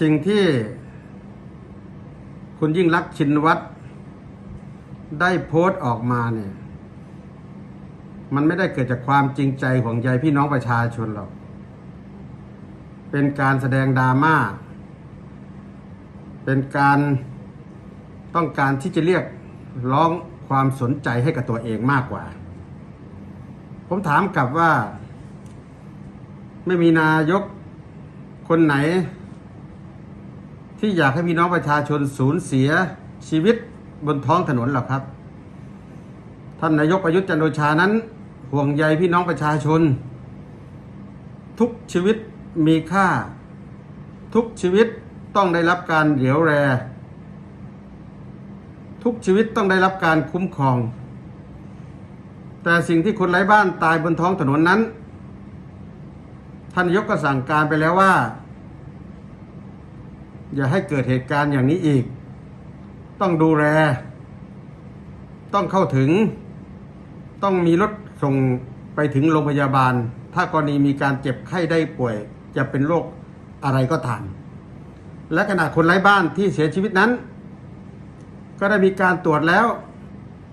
สิ่งที่คุณยิ่งรักชินวัตรได้โพสต์ออกมาเนี่ย มันไม่ได้เกิดจากความจริงใจของใจพี่น้องประชาชนหรอก เป็นการแสดงดราม่า เป็นการต้องการที่จะเรียกร้องความสนใจให้กับตัวเองมากกว่า ผมถามกลับว่า ไม่มีนายกคนไหน ที่อยากให้พี่น้องประชาชนสูญเสียชีวิตบนท้องถนนหรอกครับ ท่านนายกประยุทธ์จันโอชานั้น ห่วงใยพี่น้องประชาชน ทุกชีวิตมีค่า ทุกชีวิตต้องได้รับการเหลียวแร ทุกชีวิตต้องได้รับการคุ้มครอง แต่สิ่งที่คนไร้บ้านตายบนท้องถนนนั้น ท่านนายกก็สั่งการไปแล้วว่า อย่าให้เกิดเหตุการณ์อย่างนี้อีก ต้องดูแล ต้องเข้าถึง ต้องมีรถส่งไปถึงโรงพยาบาล ถ้ากรณีมีการเจ็บไข้ได้ป่วย จะเป็นโรคอะไรก็ตามและขณะคนไร้บ้านที่เสียชีวิตนั้น ก็ได้มีการตรวจแล้ว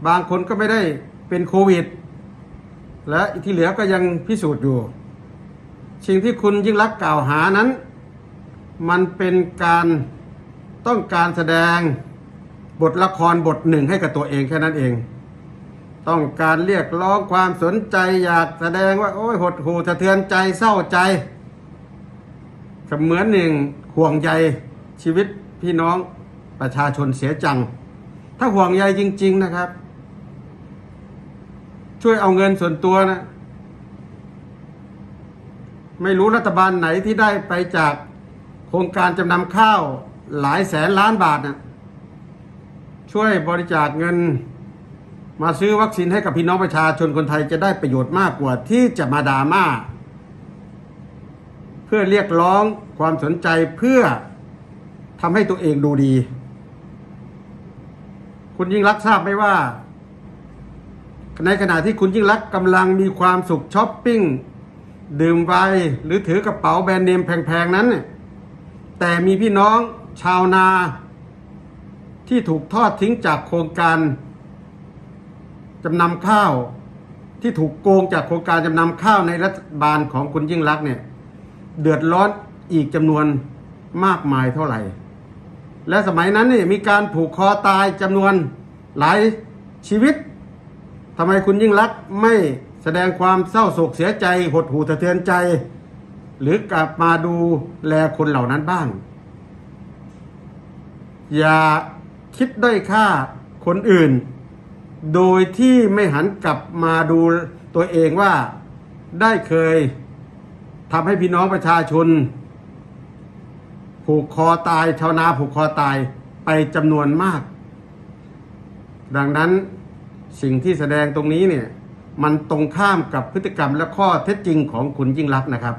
บางคนก็ไม่ได้เป็นโควิด และที่เหลือก็ยังพิสูจน์อยู่ สิ่งที่คุณยิ่งรักกล่าวหานั้น มันเป็นการต้องการแสดงบทละครบทหนึ่งให้กับตัวเองแค่นั้นเอง ต้องการเรียกร้องความสนใจอยากแสดงว่า โอ้ยหดหูสะเทือนใจเศร้าใจเสมือนหนึ่งห่วงใยชีวิตพี่น้องประชาชนเสียจัง ถ้าห่วงใยจริง ๆนะครับ ช่วยเอาเงินส่วนตัวนะ ไม่รู้รัฐบาลไหนที่ได้ไปจาก ครงการจำนำข้าวหลายแสนล้านบาทนะช่วยบริจาคเงิน มาซื้อวัคซีนให้กับพี่น้องประชาชนคนไทยจะได้ประโยชน์มากกว่าที่จะมาดราม่า เพื่อเรียกร้องความสนใจเพื่อทำให้ตัวเองดูดี คุณยิ่งรักทราบไหมว่า ในขณะที่คุณยิ่งรักกำลังมีความสุขช้อปปิ้ง ดื่มไวน์หรือถือกระเป๋าแบรนด์เนมแพงๆนั้นเนี่ย แต่มีพี่น้องชาวนา ที่ถูกทอดทิ้งจากโครงการจำนำข้าว ที่ถูกโกงจากโครงการจำนำข้าวในรัฐบาลของคุณยิ่งรักเนี่ยเดือดร้อนอีกจำนวนมากมายเท่าไหร่ และสมัยนั้นนี่มีการผูกคอตายจำนวนหลายชีวิตทำไมคุณยิ่งรักไม่แสดงความเศร้าโศกเสียใจหดหู่สะเทือนใจ หรือกลับมาดูแลคนเหล่านั้นบ้าง อย่าคิดด้อยค่าคนอื่น โดยที่ไม่หันกลับมาดูตัวเองว่าได้เคยทำให้พี่น้องประชาชน ผูกคอตายชาวนาผูกคอตายไปจำนวนมาก ดังนั้นสิ่งที่แสดงตรงนี้เนี่ยมันตรงข้ามกับพฤติกรรมและข้อเท็จจริงของคุณยิ่งรักษณ์นะครับ